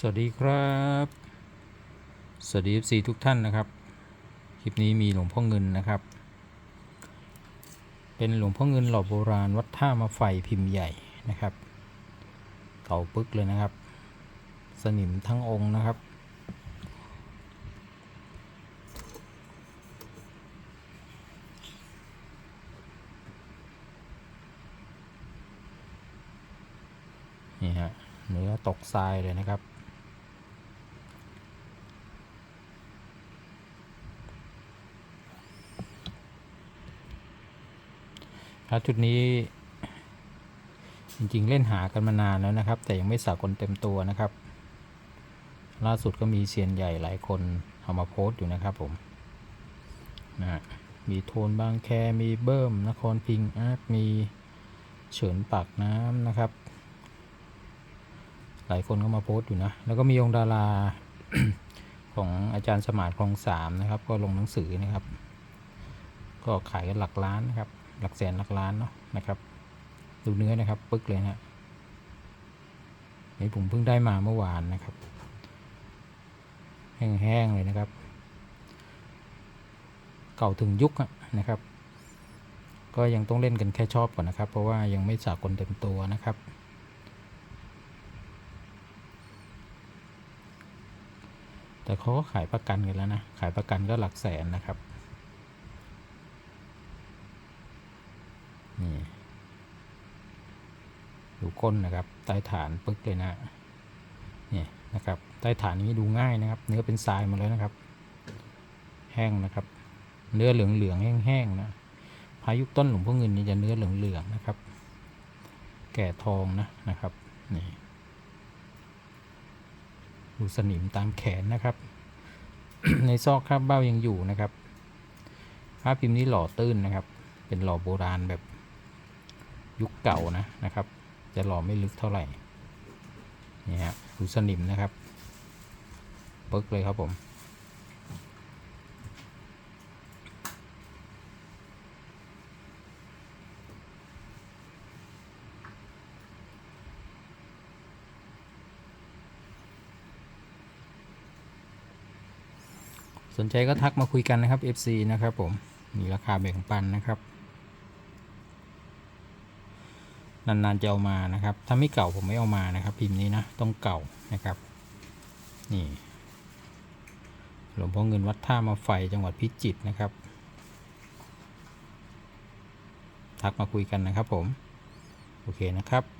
สวัสดีครับ สวัสดี FC ทุกท่านนะครับ คลิปนี้มีหลวงพ่อเงินนะครับ เป็นหลวงพ่อเงินหล่อโบราณวัดท่ามาไฟพิมพ์ใหญ่นะครับเก่าปึกเลยนะครับ สนิมทั้งองค์นะครับ นี่ฮะเนื้อตกทรายเลยนะครับ ครับจุดนี้ จริงๆเล่นหากันมานานแล้วนะครับ แต่ยังไม่สากลเต็มตัวนะครับ ล่าสุดก็มีเซียนใหญ่หลายคนเอามาโพสต์อยู่นะครับผมนะมีโทนบางแค มีเบิ้มนครพิงค์อาร์ตมีเฉินปากน้ำนะครับ หลายคนก็มาโพสต์อยู่นะ แล้วก็มีองค์ดาราของอาจารย์สมานคลองสามนะครับ ก็ลงหนังสือนะครับ ก็ขายกันหลักล้านนะครับ หลักแสนหลักล้านเนาะนะครับ ดูเนื้อนะครับปึ๊กเลยนะฮะนี่ผมเพิ่งได้มาเมื่อวานนะครับ แห้งๆเลยนะครับ เก่าถึงยุคนะครับ ก็ยังต้องเล่นกันแค่ชอบก่อนนะครับ เพราะว่ายังไม่สากลเต็มตัวนะครับแต่เขาก็ขายประกันกันแล้วนะ ขายประกันก็หลักแสนนะครับ นี่ดูก้นนะครับ ใต้ฐานปึ๊กเลยนะนี่นะครับ ใต้ฐานนี้ดูง่ายนะครับ เนื้อเป็นทรายหมาแล้วนะครับ แห้งนะครับ เนื้อเหลืองๆแห้งๆนะพายุต้นหลวงพ่อเงินนี่จะเนื้อเหลืองๆนะครับ แก่ทองนะนะครับนี่ดูสนิมตามแขนนะครับ ในซอกคราบเบ้ายังอยู่นะครับภาพพิมพ์นี้หล่อตื้นนะครับ เป็นหล่อโบราณแบบ ยุคเก่านะนะครับ จะหล่อไม่ลึกเท่าไหร่นี่ฮะดูสนิมนะครับเปิกเลยครับผมสนใจก็ทักมาคุยกันนะครับ FC นะครับผม มีราคาแบ่งปันนะครับ นานๆจะเอามานะครับ ถ้าไม่เก่าผมไม่เอามานะครับ พิมพ์นี้นะต้องเก่านะครับ นี่หลวงพ่อเงินวัดท่ามาไฟจังหวัดพิจิตรนะครับ ทักมาคุยกันนะครับผม โอเคนะครับ